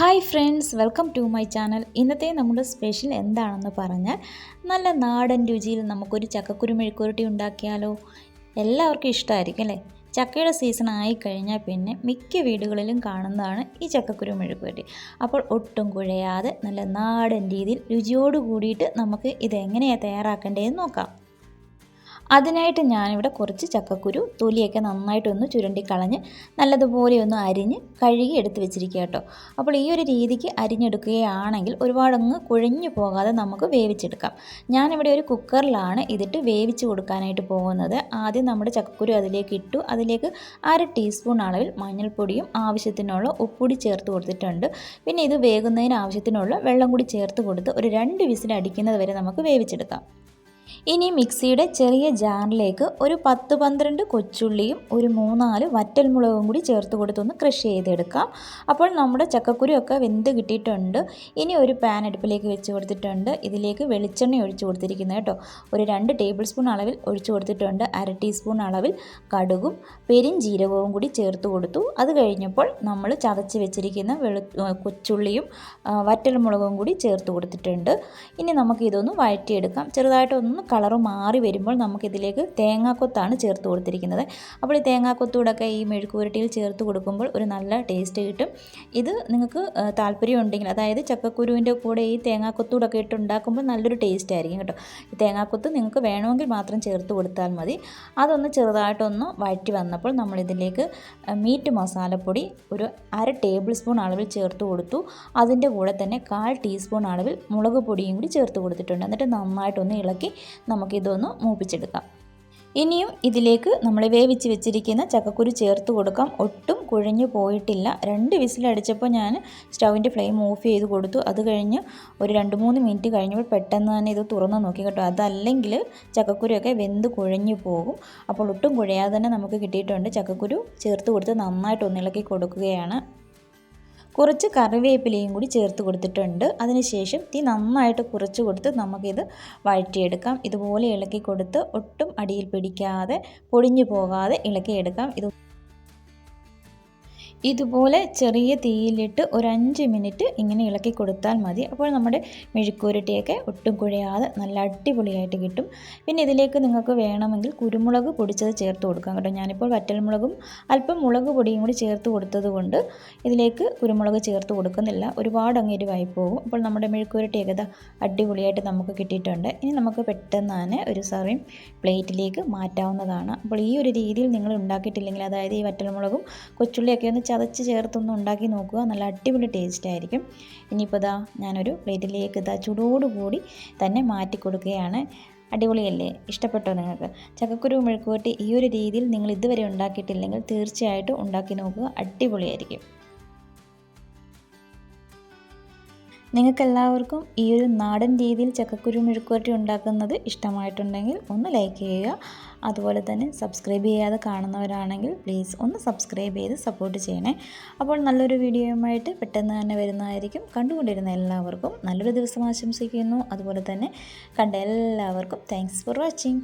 Hi friends welcome to my channel. ഇന്നത്തെ നമ്മുടെ special എന്താണെന്ന് പറഞ്ഞാൽ നല്ല നാടൻ രുചിയിൽ നമുക്കൊരു ചക്കക്കുരു മെഴുക്കുരുട്ടി ഉണ്ടാക്കിയാലോ? എല്ലാവർക്കും ഇഷ്ടമായിരിക്കും അല്ലേ? ചക്കയുടെ സീസൺ ആയിക്കഴിഞ്ഞാൽ പിന്നെ മിക്ക വീടുകളിലും കാണുന്നതാണ് ഈ ചക്കക്കുരു മെഴുക്കുരുട്ടി അപ്പോൾ ഒട്ടും കുഴയാതെ നല്ല നാടൻ രീതിയിൽ രുചിയോട് കൂടിയിട്ട് നമുക്ക് ഇതെങ്ങനെയാണ് തയ്യാറാക്കേണ്ടതെന്ന് നോക്കാം. അതിനായിട്ട് ഞാനിവിടെ കുറച്ച് ചക്കക്കുരു തൊലിയൊക്കെ നന്നായിട്ടൊന്ന് ചുരണ്ടിക്കളഞ്ഞ് നല്ലതുപോലെ ഒന്ന് അരിഞ്ഞ് കഴുകി എടുത്ത് വെച്ചിരിക്കുക കേട്ടോ. അപ്പോൾ ഈ ഒരു രീതിക്ക് അരിഞ്ഞെടുക്കുകയാണെങ്കിൽ ഒരുപാടങ്ങ് കുഴഞ്ഞു പോകാതെ നമുക്ക് വേവിച്ചെടുക്കാം. ഞാനിവിടെ ഒരു കുക്കറിലാണ് ഇതിട്ട് വേവിച്ച് കൊടുക്കാനായിട്ട് പോകുന്നത്. ആദ്യം നമ്മുടെ ചക്കക്കുരു അതിലേക്ക് ഇട്ടു. അതിലേക്ക് അര ടീസ്പൂൺ അളവിൽ മഞ്ഞൾപ്പൊടിയും ആവശ്യത്തിനുള്ള ഉപ്പുപൊടി ചേർത്ത് കൊടുത്തിട്ടുണ്ട്. പിന്നെ ഇത് വേകുന്നതിന് ആവശ്യത്തിനുള്ള വെള്ളം കൂടി ചേർത്ത് കൊടുത്ത് ഒരു രണ്ട് വിസിൽ അടിക്കുന്നത് വരെ നമുക്ക് വേവിച്ചെടുക്കാം. ഇനി മിക്സിയുടെ ചെറിയ ജാറിലേക്ക് ഒരു പത്ത് പന്ത്രണ്ട് കൊച്ചുള്ളിയും ഒരു മൂന്നാൽ വറ്റൽമുളകും കൂടി ചേർത്ത് കൊടുത്തൊന്ന് ക്രഷ് ചെയ്തെടുക്കാം. അപ്പോൾ നമ്മുടെ ചക്കക്കുരുയൊക്കെ വെന്ത് കിട്ടിയിട്ടുണ്ട്. ഇനി ഒരു പാൻ അടുപ്പിലേക്ക് വെച്ച് കൊടുത്തിട്ടുണ്ട്. ഇതിലേക്ക് വെളിച്ചെണ്ണ ഒഴിച്ചു കൊടുത്തിരിക്കുന്നത് കേട്ടോ. ഒരു രണ്ട് ടേബിൾ സ്പൂൺ അളവിൽ ഒഴിച്ചു കൊടുത്തിട്ടുണ്ട്. അര ടീസ്പൂൺ അളവിൽ കടുകും പെരിഞ്ജീരകവും കൂടി ചേർത്ത് കൊടുത്തു. അത് കഴിഞ്ഞപ്പോൾ നമ്മൾ ചതച്ച് വെച്ചിരിക്കുന്ന വെളു കൊച്ചുള്ളിയും വറ്റൽമുളകും കൂടി ചേർത്ത് കൊടുത്തിട്ടുണ്ട്. ഇനി നമുക്ക് ഇതൊന്ന് വഴറ്റിയെടുക്കാം. ചെറുതായിട്ടൊന്ന് കളറ് മാറി വരുമ്പോൾ നമുക്കിതിലേക്ക് തേങ്ങാക്കൊത്താണ് ചേർത്ത് കൊടുത്തിരിക്കുന്നത്. അപ്പോൾ ഈ തേങ്ങാക്കൊത്തൂടൊക്കെ ഈ മെഴുക്കുപുരട്ടിയിൽ ചേർത്ത് കൊടുക്കുമ്പോൾ ഒരു നല്ല ടേസ്റ്റ് കിട്ടും. ഇത് നിങ്ങൾക്ക് താല്പര്യമുണ്ടെങ്കിൽ അതായത് ചക്കക്കുരുവിന്റെ കൂടെ ഈ തേങ്ങാക്കൊത്തൂടൊക്കെ ഇട്ട് ഉണ്ടാക്കുമ്പോൾ നല്ലൊരു ടേസ്റ്റ് ആയിരിക്കും കേട്ടോ. ഈ തേങ്ങാക്കൊത്ത് നിങ്ങൾക്ക് വേണമെങ്കിൽ മാത്രം ചേർത്ത് കൊടുത്താൽ മതി. അതൊന്ന് ചെറുതായിട്ടൊന്ന് വഴറ്റി വന്നപ്പോൾ നമ്മളിതിലേക്ക് മീറ്റ് മസാലപ്പൊടി ഒരു അര ടേബിൾ സ്പൂൺ അളവിൽ ചേർത്ത് കൊടുത്തു. അതിന്റെ കൂടെ തന്നെ കാൽ ടീസ്പൂൺ അളവിൽ മുളക് പൊടിയും കൂടി ചേർത്ത് കൊടുത്തിട്ടുണ്ട്. എന്നിട്ട് നന്നായിട്ടൊന്ന് ഇളക്കി നമുക്കിതൊന്ന് മൂപ്പിച്ചെടുക്കാം. ഇനിയും ഇതിലേക്ക് നമ്മൾ വേവിച്ച് വെച്ചിരിക്കുന്ന ചക്കക്കുരു ചേർത്ത് കൊടുക്കാം. ഒട്ടും കുഴഞ്ഞു പോയിട്ടില്ല. രണ്ട് വിസിലടിച്ചപ്പോൾ ഞാൻ സ്റ്റൗവിന്റെ ഫ്ലെയിം ഓഫ് ചെയ്ത് കൊടുത്തു. അത് കഴിഞ്ഞ് ഒരു രണ്ട് മൂന്ന് മിനിറ്റ് കഴിഞ്ഞപ്പോൾ പെട്ടെന്ന് തന്നെ ഇത് തുറന്ന് നോക്കി കേട്ടോ. അതല്ലെങ്കിൽ ചക്കക്കുരുവൊക്കെ വെന്ത് കുഴഞ്ഞു പോകും. അപ്പോൾ ഒട്ടും കുഴയാതെ തന്നെ നമുക്ക് കിട്ടിയിട്ടുണ്ട്. ചക്കക്കുരു ചേർത്ത് കൊടുത്ത് നന്നായിട്ട് ഒന്നിളക്കി കൊടുക്കുകയാണ്. കുറച്ച് കറിവേപ്പിലയും കൂടി ചേർത്ത് കൊടുത്തിട്ടുണ്ട്. അതിനുശേഷം തീ നന്നായിട്ട് കുറച്ച് കൊടുത്ത് നമുക്കിത് വഴറ്റിയെടുക്കാം. ഇതുപോലെ ഇളക്കി കൊടുത്ത് ഒട്ടും അടിയിൽ പിടിക്കാതെ പൊടിഞ്ഞു പോകാതെ ഇളക്കിയെടുക്കാം. ഇത് ഇതുപോലെ ചെറിയ തീയിലിട്ട് ഒരു അഞ്ച് മിനിറ്റ് ഇങ്ങനെ ഇളക്കി കൊടുത്താൽ മതി. അപ്പോൾ നമ്മുടെ മെഴുക്കൂരട്ടിയൊക്കെ ഒട്ടും കുഴയാതെ നല്ല അടിപൊളിയായിട്ട് കിട്ടും. പിന്നെ ഇതിലേക്ക് നിങ്ങൾക്ക് വേണമെങ്കിൽ കുരുമുളക് പൊടിച്ചത് ചേർത്ത് കൊടുക്കാം കേട്ടോ. ഞാനിപ്പോൾ വറ്റൽമുളകും അല്പം മുളക് പൊടിയും കൂടി ചേർത്ത് കൊടുത്തത് കൊണ്ട് ഇതിലേക്ക് കുരുമുളക് ചേർത്ത് കൊടുക്കുന്നില്ല. ഒരുപാട് അങ്ങ് എരിവായി പോകും. അപ്പോൾ നമ്മുടെ മെഴുക്കൂരട്ടി ഇതാ അടിപൊളിയായിട്ട് നമുക്ക് കിട്ടിയിട്ടുണ്ട്. ഇനി നമുക്ക് പെട്ടെന്ന് തന്നെ ഒരു സർവിങ് പ്ലേറ്റിലേക്ക് മാറ്റാവുന്നതാണ്. അപ്പോൾ ഈ ഒരു രീതിയിൽ നിങ്ങൾ ഉണ്ടാക്കിയിട്ടില്ലെങ്കിൽ അതായത് ഈ വറ്റൽമുളകും കൊച്ചുള്ളിയൊക്കെ ഒന്ന് ചതച്ച് ചേർത്തൊന്ന് ഉണ്ടാക്കി നോക്കുക. നല്ല അടിപൊളി ടേസ്റ്റ് ആയിരിക്കും. ഇനിയിപ്പോൾ ഇതാ ഞാനൊരു പ്ലേറ്റിലേക്ക് ഇതാ ചൂടോടുകൂടി തന്നെ മാറ്റി കൊടുക്കുകയാണ്. അടിപൊളിയല്ലേ? ഇഷ്ടപ്പെട്ടോ നിങ്ങൾക്ക്? ചക്കക്കുരു മെഴുക്കുവരട്ടി ഈ ഒരു രീതിയിൽ നിങ്ങൾ ഇതുവരെ ഉണ്ടാക്കിയിട്ടില്ലെങ്കിൽ തീർച്ചയായിട്ടും ഉണ്ടാക്കി നോക്കുക. അടിപൊളിയായിരിക്കും. നിങ്ങൾക്കെല്ലാവർക്കും ഈ ഒരു നാടൻ രീതിയിൽ ചക്കക്കുരു മെഴുക്കുവരട്ടി ഉണ്ടാക്കുന്നത് ഇഷ്ടമായിട്ടുണ്ടെങ്കിൽ ഒന്ന് ലൈക്ക് ചെയ്യുക. അതുപോലെ തന്നെ സബ്സ്ക്രൈബ് ചെയ്യാതെ കാണുന്നവരാണെങ്കിൽ പ്ലീസ് ഒന്ന് സബ്സ്ക്രൈബ് ചെയ്ത് സപ്പോർട്ട് ചെയ്യണേ. അപ്പോൾ നല്ലൊരു വീഡിയോയുമായിട്ട് പെട്ടെന്ന് തന്നെ വരുന്നതായിരിക്കും. കണ്ടുകൊണ്ടിരുന്ന എല്ലാവർക്കും നല്ലൊരു ദിവസം ആശംസിക്കുന്നു. അതുപോലെ തന്നെ കണ്ട എല്ലാവർക്കും താങ്ക്സ് ഫോർ വാച്ചിങ്